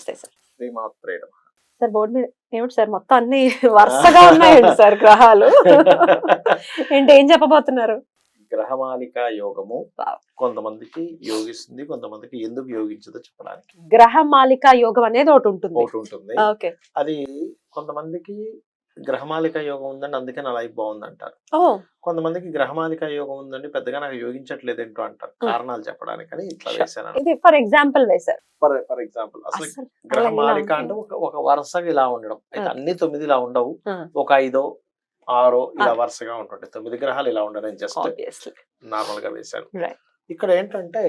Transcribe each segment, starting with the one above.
Sir. శ్రీమాత్రే నమః. Sir board మీద ఏమిటి సార్? మొత్తం అన్ని వరుసగా ఉన్నాయండి సార్ గ్రహాలు. ఏంటి ఏం చెప్పబోతున్నారు? గ్రహమాలిక యోగము. కొంతమందికి యోగిస్తుంది కొంతమందికి ఎందుకు యోగించదో చెప్పడానికి. గ్రహ మాలిక యోగం అనేది ఒకటి ఉంటుంది. ఒకటి ఉంటుంది. ఓకే. అది కొంతమందికి గ్రహమాలిక యోగం ఉందండి. అందుకే నా లైఫ్ బాగుంది అంటారు కొంతమందికి గ్రహమాలిక యోగం ఉందండి. పెద్దగా నాకు యోగించట్లేదు ఏంటో అంటారు. కారణాలు చెప్పడానికి అని ఇట్లా. వేసాను ఇది ఫర్ ఎగ్జాంపుల్ వేశారు. For for example. అసలు గ్రహమాలిక అంటే ఒక ఒక వరుసగా ఇలా ఉండడం. అయితే. అన్ని తొమ్మిది ఇలా ఉండవు. ఒక ఐదో ఆరో ఇలా. వరుసగా ఉంటుంటాయి. తొమ్మిది గ్రహాలు ఇలా ఉండడం జస్ట్ నార్మల్గా వేశాను. ఇక్కడ ఏంటంటే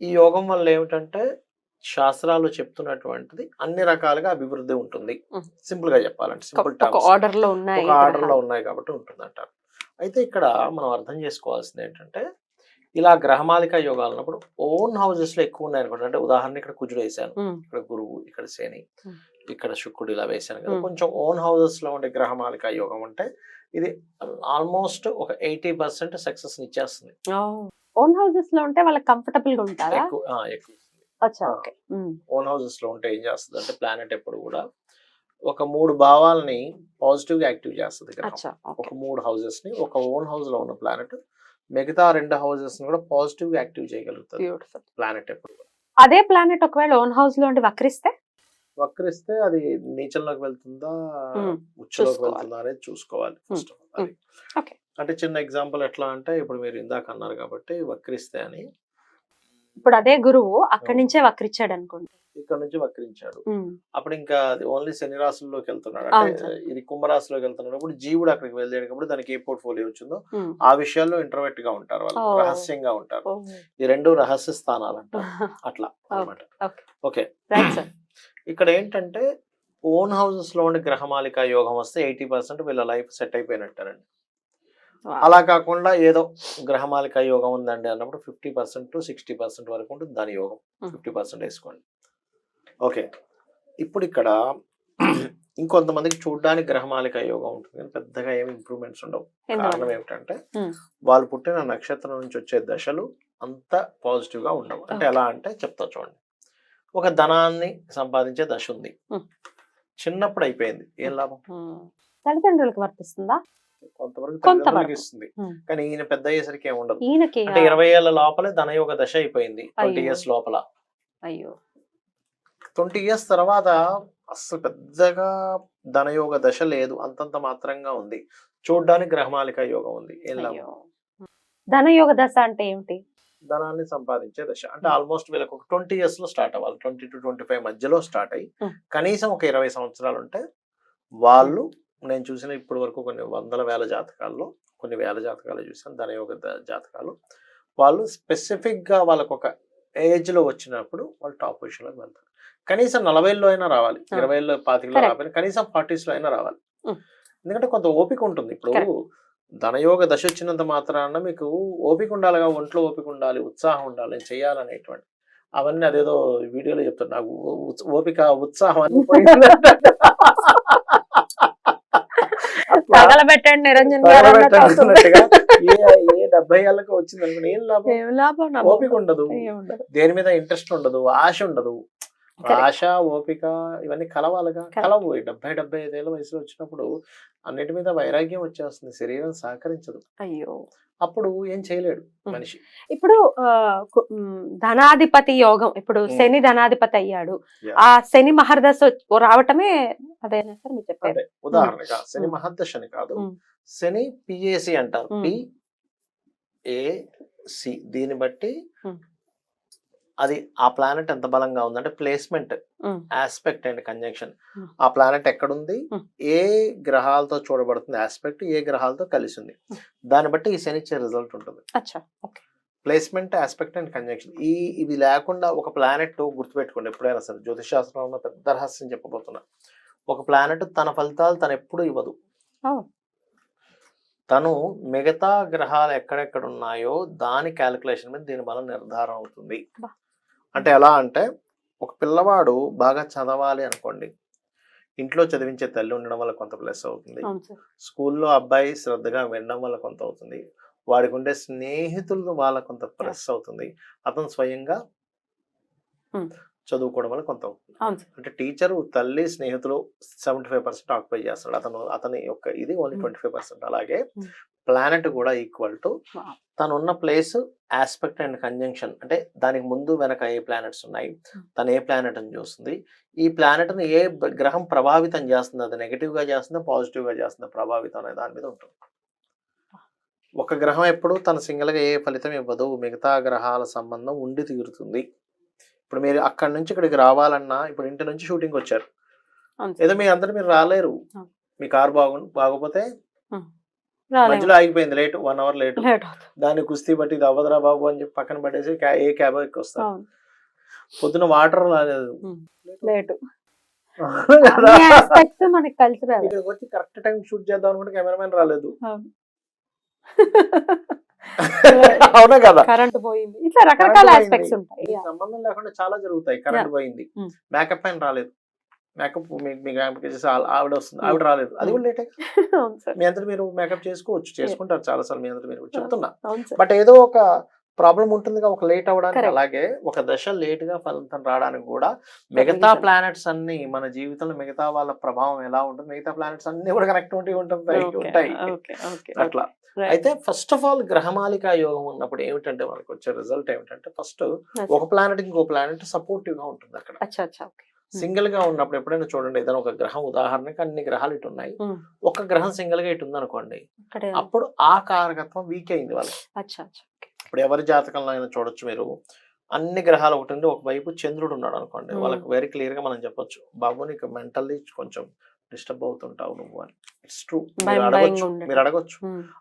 ఈ యోగం వల్ల ఏమిటంటే శాస్త్రాలు చెప్తున్నటువంటిది అన్ని రకాలుగా అభివృద్ధి ఉంటుంది. సింపుల్గా చెప్పాలంటే సింపుల్ ఆర్డర్లో ఉన్నాయి ఆర్డర్లో ఉన్నాయి కాబట్టి ఉంటుంది అంటారు అయితే ఇక్కడ మనం అర్థం చేసుకోవాల్సింది ఏంటంటే ఇలా గ్రహమాలిక యోగాలు ఉన్నప్పుడు ఓన్ హౌసెస్లో ఎక్కువ ఉన్నాయి అనుకోండి. అంటే ఉదాహరణ ఇక్కడ కుజుడు వేశాను ఉమ్, ఇక్కడ గురువు ఇక్కడ శని. ఇక్కడ శుక్రుడు ఇలా వేశాను కదా. కొంచెం ఓన్ హౌసెస్లో ఉండే గ్రహమాలిక యోగం అంటే ఇది ఆల్మోస్ట్ ఒక ఎయిటీ పర్సెంట్ సక్సెస్ ఇచ్చేస్తుంది. ఓన్ హౌసెస్లో ఉంటే వాళ్ళకి కంఫర్టబుల్గా ఉంటారా ఎక్కువ. ఓన్ హౌసెస్లో ఉంటే ఏం చేస్తుంది అంటే ప్లానెట్ ఎప్పుడు కూడా ఒక మూడు భావాలని పాజిటివ్గా యాక్టివ్ చేస్తుంది ఒక మూడు హౌసెస్ని ఒక ఓన్ హౌస్లో ఉన్న ప్లానెట్ మిగతా రెండు హౌసెస్ని కూడా పాజిటివ్గా యాక్టివ్ చేయగలుగుతుంది ప్లానెట్ ఎప్పుడు. అదే ప్లానెట్ ఒకవేళ ఓన్ హౌస్లో ఉండి వక్రిస్తే? వక్రిస్తే అది నీచంలోకి వెళ్తుందా. ఉచ్చులోకి చూసుకోవాలి. వెళ్తుందా అనేది చూసుకోవాలి ఫస్ట్ ఆఫ్ ఆల్. అంటే చిన్న ఎగ్జాంపుల్ ఎట్లా అంటే ఇప్పుడు మీరు ఇందాక అన్నారు కాబట్టి వక్రిస్తే అని ఇప్పుడు అదే గురువు అక్కడి. నుంచే వక్రిచ్చాడు అనుకోండి. ఇక్కడ నుంచి వక్రించాడు. అప్పుడు ఇంకా అది ఓన్లీ శని రాశుల్లోకి వెళ్తున్నాడు. అంటే. ఇది కుంభరాశిలోకి వెళ్తున్నాడు. అప్పుడు జీవుడు అక్కడికి వెళ్ళేటప్పుడు దానికి ఏ పోర్ట్ఫోలియో వచ్చిందో. ఆ విషయాల్లో ఇంటర్వెట్గా ఉంటారు వాళ్ళు. రహస్యంగా ఉంటారు. ఈ రెండు రహస్య స్థానాలు అంటారు. అట్లా okay. ఓకే. ఇక్కడ ఏంటంటే ఓన్ హౌసెస్లో ఉండే గ్రహమాలిక యోగం వస్తే ఎయిటీ పర్సెంట్ వీళ్ళ లైఫ్ సెట్ అయిపోయినట్టారండి అలా కాకుండా ఏదో గ్రహమాలిక యోగం ఉందండి అన్నప్పుడు fifty percent to sixty percent వరకు ఉంటుంది దాని యోగం. ఫిఫ్టీ పర్సెంట్ వేసుకోండి. ఓకే. ఇప్పుడు ఇక్కడ ఇంకొంతమందికి చూడడానికి గ్రహమాలిక యోగం ఉంటుంది కానీ పెద్దగా ఏమి ఇంప్రూవ్మెంట్స్ ఉండవు. కారణం ఏమిటంటే. వాళ్ళు పుట్టిన నక్షత్రం నుంచి వచ్చే దశలు అంత పాజిటివ్గా ఉండవు. అంటే. ఎలా అంటే చెప్తా చూడండి. ఒక ధనాన్ని సంపాదించే దశ ఉంది. చిన్నప్పుడు అయిపోయింది. ఏం లాభం. తల్లిదండ్రులకు వర్తిస్తుందా? కొంతవరకు కొంతవరకు. ఇస్తుంది. కానీ ఈయన పెద్ద అయ్యేసరికి ఏమి ఉండదు. ఈయనకి అంటే ఇరవై ఏళ్ళ లోపలే ధనయోగ దశ అయిపోయింది ట్వంటీ. ఇయర్స్ లోపల. అయ్యో. ట్వంటీ ఇయర్స్ తర్వాత అసలు పెద్దగా ధనయోగ దశ లేదు. అంతంత మాత్రంగా ఉంది. చూడ్డానికి గ్రహమాలిక యోగం ఉంది. ధనయోగ దశ అంటే ఏమిటి? ధనాన్ని సంపాదించే దశ. అంటే ఆల్మోస్ట్ వీళ్ళకి ఒక ట్వంటీ ఇయర్స్లో స్టార్ట్ అవ్వాలి. ట్వంటీ టు ట్వంటీ ఫైవ్ మధ్యలో స్టార్ట్ అయ్యి. కనీసం ఒక ఇరవై సంవత్సరాలు ఉంటే వాళ్ళు నేను చూసిన ఇప్పటి వరకు కొన్ని వందల వేల జాతకాల్లో కొన్ని వేల జాతకాలు చూసాను ధనయోగ ద- జాతకాలు వాళ్ళు స్పెసిఫిక్గా వాళ్ళకు ఒక ఏజ్లో వచ్చినప్పుడు వాళ్ళు టాప్ పొజిషన్లోకి వెళ్తారు కనీసం నలభైలో అయినా రావాలి. ఇరవైలో పాతికలో. రావాలి కనీసం ఫార్టీస్లో అయినా రావాలి. ఎందుకంటే కొంత ఓపిక ఉంటుంది ఇప్పుడు. ధనయోగ దశ వచ్చినంత మాత్రాన మీకు ఓపిక ఉండాలిగా ఒంట్లో ఓపిక ఉండాలి ఉత్సాహం ఉండాలి చేయాలనేటువంటి అవన్నీ అదేదో వీడియోలో చెప్తాను నాకు ఓపిక ఉత్సాహం. అట్లా తగలబెట్టండి నిరంజన్ గారు ఏ డెబ్బై ఏళ్ళకి వచ్చింది అనుకుని ఏం లాభం? ఏం లాభం ఓపిక ఉండదు. దేని మీద ఇంట్రెస్ట్ ఉండదు ఆశ ఉండదు. ఆశ ఓపిక ఇవన్నీ కలవాలిగా. కలవు. డెబ్బై డెబ్బై ఐదేళ్ళ వయసులో వచ్చినప్పుడు అన్నిటి మీద వైరాగ్యం వచ్చేస్తుంది. శరీరం సహకరించదు. అయ్యో. అప్పుడు ఏం చేయలేడు. మనిషి ఇప్పుడు ధనాధిపతి యోగం ఇప్పుడు. శని ధనాధిపతి అయ్యాడు. ఆ శని మహర్దశ రావటమే అదేనా సార్ మీరు చెప్పారు ఉదాహరణగా శని Hmm. మహర్దశని కాదు. శని పిఏసి అంటారు Hmm. పి ఏ సి దీన్ని బట్టి. అది ఆ ప్లానెట్ ఎంత బలంగా ఉందంటే placement aspect and conjunction Hmm. ఆ ప్లానెట్ ఎక్కడుంది. ఏ గ్రహాలతో చూడబడుతుంది ఆస్పెక్ట్ ఏ గ్రహాలతో కలిసి ఉంది. దాన్ని బట్టి ఈ శని ఇచ్చే రిజల్ట్ ఉంటుంది. ప్లేస్మెంట్ ఆస్పెక్ట్ అండ్ కంజంక్షన్ ఈ ఇవి లేకుండా ఒక ప్లానెట్ గుర్తుపెట్టుకోండి ఎప్పుడైనా సరే. జ్యోతిష్ శాస్త్రంలో పెద్ద రహస్యం చెప్పబోతున్నా. ఒక ప్లానెట్ తన ఫలితాలు తను ఎప్పుడు ఇవ్వదు. తను మిగతా గ్రహాలు ఎక్కడెక్కడ ఉన్నాయో దాని క్యాలిక్యులేషన్ మీద దీని బలం నిర్ధారణ అవుతుంది. అంటే ఎలా అంటే ఒక పిల్లవాడు బాగా చదవాలి అనుకోండి ఇంట్లో చదివించే తల్లి ఉండడం వల్ల కొంత ప్లస్ అవుతుంది. స్కూల్లో అబ్బాయి శ్రద్ధగా వినడం వల్ల కొంత అవుతుంది. వాడికి ఉండే స్నేహితులు వాళ్ళ కొంత ప్లస్ అవుతుంది. అతను స్వయంగా. చదువుకోవడం వల్ల కొంత అవుతుంది. అంటే టీచరు తల్లి స్నేహితులు సెవెంటీ ఫైవ్ పర్సెంట్ ఆక్యుపై చేస్తాడు అతను అతని యొక్క ఇది ఓన్లీ. Twenty five percent. అలాగే. ప్లానెట్ కూడా ఈక్వల్ టు. తను ఉన్న ప్లేస్ ఆస్పెక్ట్ అండ్ కంజంక్షన్ అంటే దానికి ముందు వెనక ఏ ప్లానెట్స్ ఉన్నాయి Hmm. తను ఏ ప్లానెట్ అని చూస్తుంది ఈ ప్లానెట్ని ఏ గ్రహం ప్రభావితం చేస్తుంది అది నెగిటివ్గా చేస్తుందా పాజిటివ్గా చేస్తుందా ప్రభావితం అనే దాని మీద ఉంటుంది ఒక గ్రహం ఎప్పుడు తన సింగిల్గా ఏ ఫలితం ఇవ్వదు మిగతా గ్రహాల సంబంధం ఉండి తీరుతుంది ఇప్పుడు మీరు అక్కడి నుంచి ఇక్కడికి రావాలన్నా ఇప్పుడు ఇంటి నుంచి షూటింగ్ వచ్చారు ఏదో మీ అందరు మీరు రాలేరు. మీ కార్ బాగు బాగోపోతే రాలేము. మధ్యలో ఆగిపోయింది లేట్ వన్ అవర్ లేట్. దాన్ని కుస్తీ బట్టి ఇది అవ్వదురా బాబు అని చెప్పి పక్కన పడేసి ఏ క్యాబ్ ఎక్కి వస్తారు పొద్దున వాటర్ రాలేదు. లేట్. మనకి ఇక్కడికి వచ్చి కరెక్ట్ టైం షూట్ చేద్దాం అనుకుంటే కెమెరామెన్ రాలేదు. అవును. కదా? కరెంట్ పోయింది. ఇట్లా రకరకాల ఆస్పెక్ట్స్. ఉంటాయి. సంబంధం లేకుండా చాలా జరుగుతాయి. కరెంట్ పోయింది. మేకప్ పైన రాలేదు. మేకప్ మీకు ఆవిడ వస్తుంది. ఆవిడ రాలేదు. అది కూడా లేటే మీ అంతా మీరు మేకప్ చేసుకోవచ్చు చేసుకుంటారు. చాలా సార్లు మీ అంతా మీరు చెప్తున్నా. బట్ ఏదో ఒక ప్రాబ్లం ఉంటుంది ఒక లేట్ అవ్వడానికి. అలాగే ఒక దశ లేట్గా ఫలితం రావడానికి కూడా మిగతా. ప్లానెట్స్ అన్ని మన జీవితంలో మిగతా వాళ్ళ ప్రభావం ఎలా ఉంటుంది మిగతా ప్లానెట్స్ అన్ని కూడా కనెక్టివిటీ ఉంటుంది ఉంటాయి. అట్లా. అయితే ఫస్ట్ ఆఫ్ ఆల్ గ్రహమాలిక యోగం ఉన్నప్పుడు ఏమిటంటే మనకు వచ్చే రిజల్ట్ ఏమిటంటే ఫస్ట్ ఒక ప్లానెట్ ఇంకో ప్లానెట్ సపోర్టివ్గా ఉంటుంది అక్కడ. సింగిల్గా ఉన్నప్పుడు ఎప్పుడైనా చూడండి ఏదైనా ఒక గ్రహం ఉదాహరణకి అన్ని గ్రహాలు ఇటు ఉన్నాయి. ఒక గ్రహం సింగిల్గా ఇటు ఉంది. అనుకోండి అప్పుడు ఆ కారకత్వం వీక్ అయింది వాళ్ళకి. ఇప్పుడు ఎవరి జాతకంలో అయినా చూడొచ్చు మీరు. అన్ని గ్రహాలు ఒకటి ఉండి ఒకవైపు చంద్రుడు ఉన్నాడు అనుకోండి. వాళ్ళకి వెరీ క్లియర్గా మనం చెప్పొచ్చు బాబు నీకు మెంటల్లీ కొంచెం డిస్టర్బ్ అవుతుంటావు నువ్వు అని. ఇట్స్ ట్రూ మీరు అడగొచ్చు. మీరు అడగొచ్చు.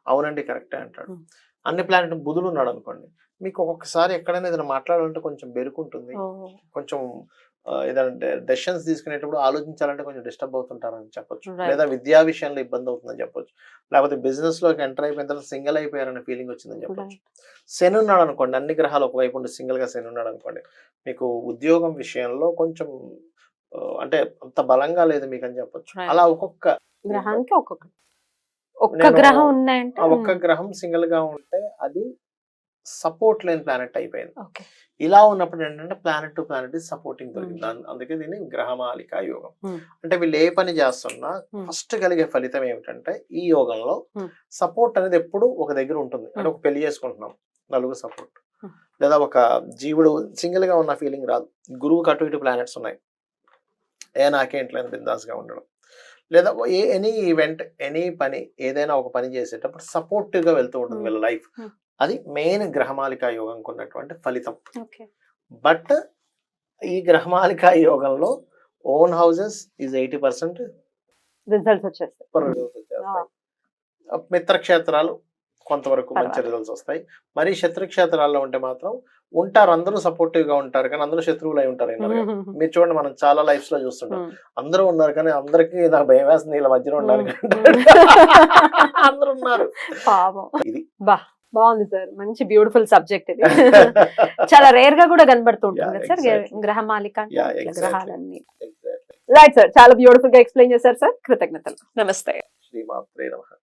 అవునండి కరెక్టే అంటాడు. అన్ని ప్లానెట్ బుధుడు ఉన్నాడు అనుకోండి మీకు ఒక్కొక్కసారి ఎక్కడైనా ఏదైనా మాట్లాడాలంటే కొంచెం బెరుకుంటుంది. కొంచెం ఆ, ఏదైనా డెసిషన్స్ తీసుకునేటప్పుడు ఆలోచించాలంటే కొంచెం డిస్టర్బ్ అవుతుంటారని చెప్పొచ్చు. లేదా విద్యా విషయంలో ఇబ్బంది అవుతుందని చెప్పొచ్చు. లేకపోతే బిజినెస్లోకి ఎంటర్ అయిపోయిన తర్వాత సింగిల్ అయిపోయారనే ఫీలింగ్ వచ్చిందని చెప్పొచ్చు. శని ఉన్నాడు అనుకోండి అన్ని గ్రహాలు ఒకవైపు ఉండి సింగిల్గా శని ఉన్నాడు అనుకోండి మీకు ఉద్యోగం విషయంలో కొంచెం అంటే అంత బలంగా లేదు మీకు అని చెప్పొచ్చు. అలా ఒక్కొక్క గ్రహానికి ఒక్కొక్కటి ఒక్క గ్రహం ఉన్నాయంటే ఒక్క గ్రహం సింగిల్గా ఉంటే అది సపోర్ట్ లేని ప్లానెట్ అయిపోయింది. ఇలా ఉన్నప్పుడు ఏంటంటే ప్లానెట్ టు ప్లానెట్ సపోర్టింగ్ దొరికింది Hmm. అందుకే దీన్ని గ్రహమాలిక యోగం Hmm. అంటే వీళ్ళు ఏ పని చేస్తున్నా Hmm. ఫస్ట్ కలిగే ఫలితం ఏమిటంటే ఈ యోగంలో Hmm. సపోర్ట్ అనేది ఎప్పుడు ఒక దగ్గర ఉంటుంది అంటే ఒక పెళ్ళి చేసుకుంటున్నాం నలుగురు సపోర్ట్ Hmm. లేదా ఒక జీవుడు సింగిల్గా ఉన్న ఫీలింగ్ రాదు గురువుకి అటు ఇటు ప్లానెట్స్ ఉన్నాయి ఏ నాకేంట్లేదు బిందాస్గా ఉండడం లేదా ఏ ఎనీ ఈవెంట్ ఎనీ పని ఏదైనా ఒక పని చేసేటప్పుడు సపోర్టివ్గా వెళ్తూ ఉంటుంది Hmm. వీళ్ళ లైఫ్ Hmm. అది మెయిన్ గ్రహమాలిక యోగంకి ఉన్నటువంటి ఫలితం బట్ ఈ గ్రహమాలిక యోగంలో own houses is eighty percent results వచ్చేస్తాయి. మిత్రక్షేత్రాలు కొంతవరకు మంచి. రిజల్ట్స్ వస్తాయి. మరి శత్రుక్షేత్రాల్లో ఉంటే మాత్రం ఉంటారు అందరూ సపోర్టివ్గా ఉంటారు కానీ అందరూ శత్రువులు అయి ఉంటారు. మీరు చూడండి మనం చాలా లైఫ్స్లో చూస్తుంటాం. అందరూ ఉన్నారు కానీ అందరికి నాకు భయం వేస్తుంది వీళ్ళ మధ్యలో ఉండాలి. అందరూ ఉన్నారు. ఇది. బాగుంది సార్. మంచి బ్యూటిఫుల్ సబ్జెక్ట్ ఇది. చాలా రేర్గా కూడా కనబడుతుంటుంది సార్. ఇట్లా exactly. గ్రహాలన్నీ. రైట్ సార్ చాలా బ్యూటిఫుల్గా ఎక్స్ప్లెయిన్ చేశారు సార్ కృతజ్ఞతలు. నమస్తే. శ్రీమాత్రే నమః.